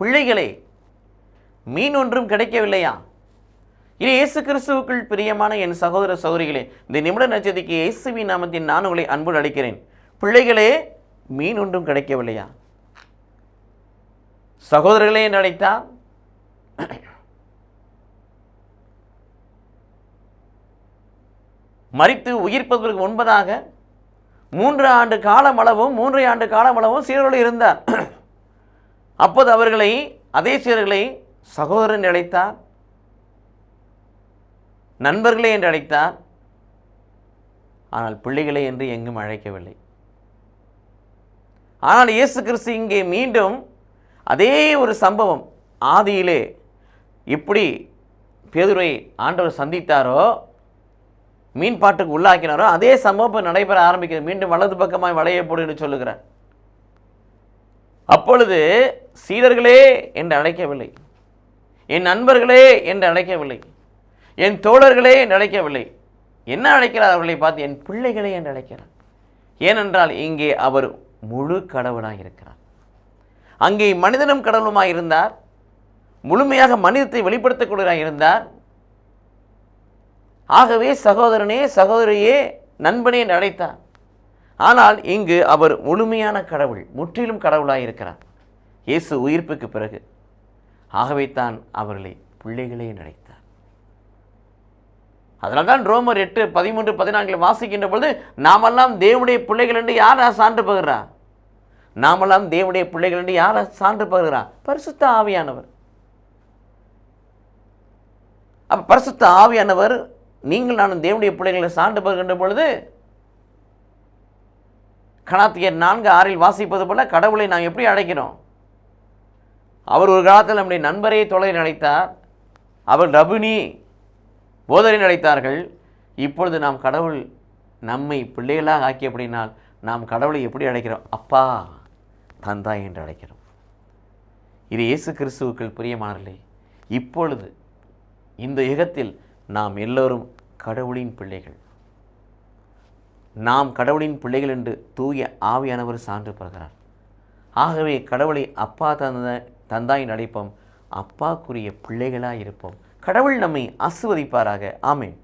பிள்ளைகளே மீன் ஒன்றும் கிடைக்கவில்லையா? இது இயேசு கிறிஸ்துவுக்குள் பிரியமான என் சகோதர சகோதரிகளே இந்த நிமிட நட்சத்திற்கு இயேசுவின் நாமத்தின் நான் உங்களை அன்பு அழைக்கிறேன். பிள்ளைகளே மீன் ஒன்றும் கிடைக்கவில்லையா? சகோதரர்களே என்று அழைத்தால் மறித்து உயிர்ப்பதற்கு முன்பதாக மூன்று ஆண்டு காலமளவும் மூன்றை ஆண்டு காலமளவும் சீரோடு இருந்தார். அப்போது அவர்களை அதே சீரர்களை சகோதரன் என்று அழைத்தார் நண்பர்களே என்று அழைத்தார். ஆனால் பிள்ளைகளே என்று எங்கும் அழைக்கவில்லை. ஆனால் இயேசு கிறிஸ்து இங்கே மீண்டும் அதே ஒரு சம்பவம் ஆதியிலே எப்படி பேதுரை ஆண்டவர் சந்தித்தாரோ மீன்பாட்டுக்கு உள்ளாக்கினாரோ அதே சம்பவம் நடைபெற ஆரம்பிக்கிறது மீண்டும் வலது பக்கமாய் வளைய போடு என்று சொல்லுகிறார். அப்பொழுது சீடர்களே என்று அழைக்கவில்லை. என் நண்பர்களே என்று அழைக்கவில்லை. என் தோழர்களே என்று அழைக்கவில்லை. என்ன அழைக்கிறார் அவர்களை பார்த்து என் பிள்ளைகளே என்று அழைக்கிறார். ஏனென்றால் இங்கே அவர் முழு கடவுளாக இருக்கிறார். அங்கே மனிதனும் கடவுளுமாக இருந்தார். முழுமையாக மனிதத்தை வெளிப்படுத்தக்கூடியவராக இருந்தார். ஆகவே சகோதரனே சகோதரியே நண்பனே என்று அழைத்தார். ஆனால் இங்கு அவர் முழுமையான கடவுள் முற்றிலும் கடவுளாக இருக்கிறார். இயேசு உயிர்ப்புக்கு பிறகு ஆகவே தான் அவர்களை பிள்ளைகளே நினைத்தார் அதனால்தான் ரோமர் எட்டு பதிமூன்று பதினான்கில் வாசிக்கின்ற பொழுது நாமெல்லாம் தேவனுடைய பிள்ளைகள் என்று யாரா சான்று போகிறா நாமெல்லாம் தேவனுடைய பிள்ளைகள் என்று யாரா சான்று போகிறா பரிசுத்த ஆவியானவர். அப்போ பரிசுத்த ஆவியானவர் நீங்கள் நானும் தேவனுடைய பிள்ளைகளை சான்று பகிர்கின்ற பொழுது கணாத்தியர் நான்கு ஆறில் வாசிப்பது போல கடவுளை நாம் எப்படி அழைக்கிறோம் அவர் ஒரு காலத்தில் நம்முடைய நண்பரை தொலை அழைத்தார் அவர் ரபுனி போதனை அழைத்தார்கள் இப்பொழுது நாம் கடவுள் நம்மை பிள்ளைகளாக ஆக்கியபடினால் நாம் கடவுளை எப்படி அழைக்கிறோம் அப்பா தந்தாய் என்று அழைக்கிறோம் இது இயேசு கிறிஸ்துவுக்குள் பிரியமானர்களே இப்பொழுது இந்த யுகத்தில் நாம் எல்லோரும் கடவுளின் பிள்ளைகள். நாம் கடவுளின் பிள்ளைகள் என்று தூய ஆவியானவர் சான்று பெறுகிறார் ஆகவே கடவுளை அப்பா தந்த தந்தாயின் அழைப்போம். அப்பாக்குரிய பிள்ளைகளாக இருப்போம். கடவுள் நம்மை ஆசிர்வதிப்பாராக. ஆமென்.